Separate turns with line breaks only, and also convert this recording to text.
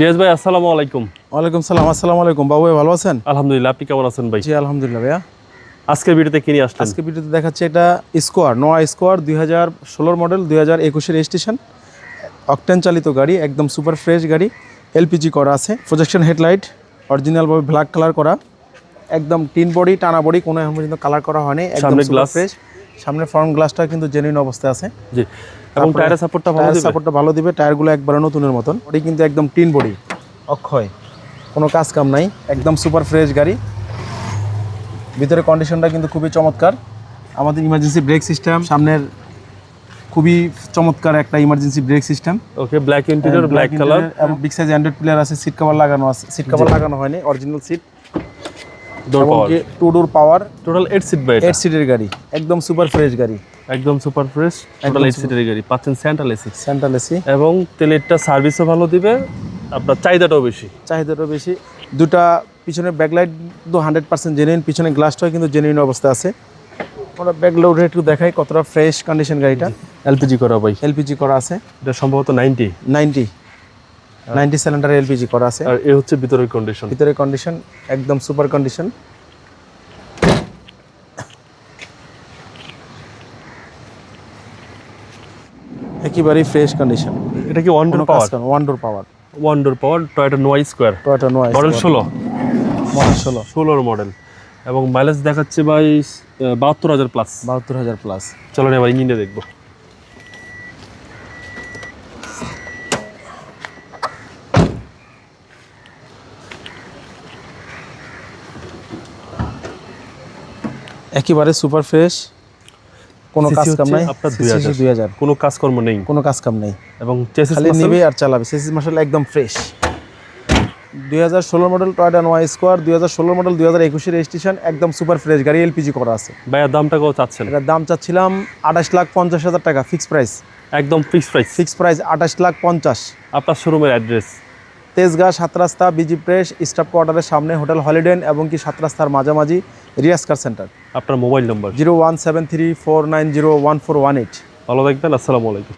রিয়াজ ভাই আসসালামু আলাইকুম।
ওয়ালাইকুম সালাম আসসালামু আলাইকুম। বাবু ভাই ভালো আছেন?
আলহামদুলিল্লাহ আপনি কেমন আছেন ভাই?
জি আলহামদুলিল্লাহ ভাইয়া।
আজকের ভিডিওতে কিনে আসলেন?
আজকে ভিডিওতে দেখাচ্ছে এটা স্কোয়ার নোয়া স্কোয়ার দুই হাজার ষোলোর মডেল দুই হাজার একুশের রেজিস্ট্রেশন অকটেন চালিত গাড়ি একদম সুপার ফ্রেশ গাড়ি এলপিজি করা আছে। প্রজেকশন হেডলাইট অরিজিনালভাবে ব্ল্যাক কালার করা। একদম টিন বডি টানা বডি কোনো এখন পর্যন্ত কালার করা হয়নি। একদম সুপার ফ্রেশ সামনে ফ্রন্ট গ্লাসটা কিন্তু জেনুইন অবস্থায় আছে।
জি। এবং টায়ারের সাপোর্টটা ভালো দিবে?
সাপোর্টটা ভালো দিবে টায়ারগুলো একবারে নতুনের মতন। বডি কিন্তু একদম টিন বডি অক্ষয়। কোনো কাজ কাম নাই একদম সুপার ফ্রেশ গাড়ি। ভিতরে কন্ডিশনটা কিন্তু খুবই চমৎকার। আমাদের ইমার্জেন্সি ব্রেক সিস্টেম সামনের খুবই চমৎকার একটা emergency brake system
okay black interior black colour
এবং বিগ সাইজ অ্যান্ড্রয়েড প্লেয়ার আছে সিট কভার লাগানো আছে সিট কভার লাগানো হয়নি original seat
door power
two door power
total 8 seat ভাই
এইট সিটের গাড়ি একদম সুপার ফ্রেশ গাড়ি।
একদম সুপার ফ্রেশ টোটাল 8 সিটের গাড়ি পাচ্ছেন সেন্ট্রাল এসি
সেন্ট্রাল এসি
এবং তেলেরটা সার্ভিসও ভালো দিবে আপনার চাহিদাটাও বেশি।
চাহিদাটা বেশি। দুটা পিছনে ব্যাকলাইট তো হান্ড্রেড পার্সেন্ট জেনুইন পিছনে গ্লাসটাও কিন্তু জেনুইন অবস্থা আছে। আমরা ব্যাকলা উঠে একটু দেখাই কতটা ফ্রেশ কন্ডিশন গাড়িটা।
এলপিজি করা ভাই।
এলপিজি করা আছে।
এটা সম্ভবত 90
নাইনটি নাইনটি সিলিন্ডার এলপিজি করা আছে।
আর এ হচ্ছে ভিতরের কন্ডিশন
ভিতরের কন্ডিশন একদম সুপার কন্ডিশন একেবারেই ফ্রেশ কন্ডিশন
এটা কি one door power
one door power
one door power Toyota Noah square
Toyota Noah
model 16
model ষোলো।
ষোলোর মডেল এবং মাইলেজ দেখাচ্ছে ভাই বাহাত্তর হাজার প্লাস
বাহাত্তর হাজার প্লাস
চলো এবার ইঞ্জিনটা দেখব।
একেবারে সুপার ফ্রেশ কোনো কাজ কাম নাই।
আপনার
দুই হাজার।
কোনো কাজকর্ম নেই।
কোনো কাজ কাম নেই।
এবং
খালি নিবে আর চালাবে। সিসি মাসাল একদম ফ্রেশ দুই হাজার ষোলো মডেল টয়টা নোয়া স্কোয়ার দুই হাজার ষোলো মডেল দুই হাজার একুশের রেজিস্ট্রেশন একদম সুপার ফ্রেশ গাড়ি এলপিজি করা আছে।
ভাইয়া দামটা কত চাচ্ছেন?
এটার দাম চাচ্ছিলাম আঠাশ লাখ পঞ্চাশ হাজার টাকা ফিক্স প্রাইস
একদম ফিক্স প্রাইস
ফিক্স প্রাইস আঠাশ লাখ পঞ্চাশ।
আপনার শোরুমের অ্যাড্রেস
তেজগাঁ সাত রাস্তা বিজি প্রেস স্টাফ কোয়ার্টারের সামনে হোটেল হলিডেন এবং কি সাত রাস্তার মাঝামাঝি রিয়াসকার সেন্টার।
আপনার mobile number.
Zero one seven three four nine zero one four one eight.
ভালো থাকবেন আসসালামু আলাইকুম।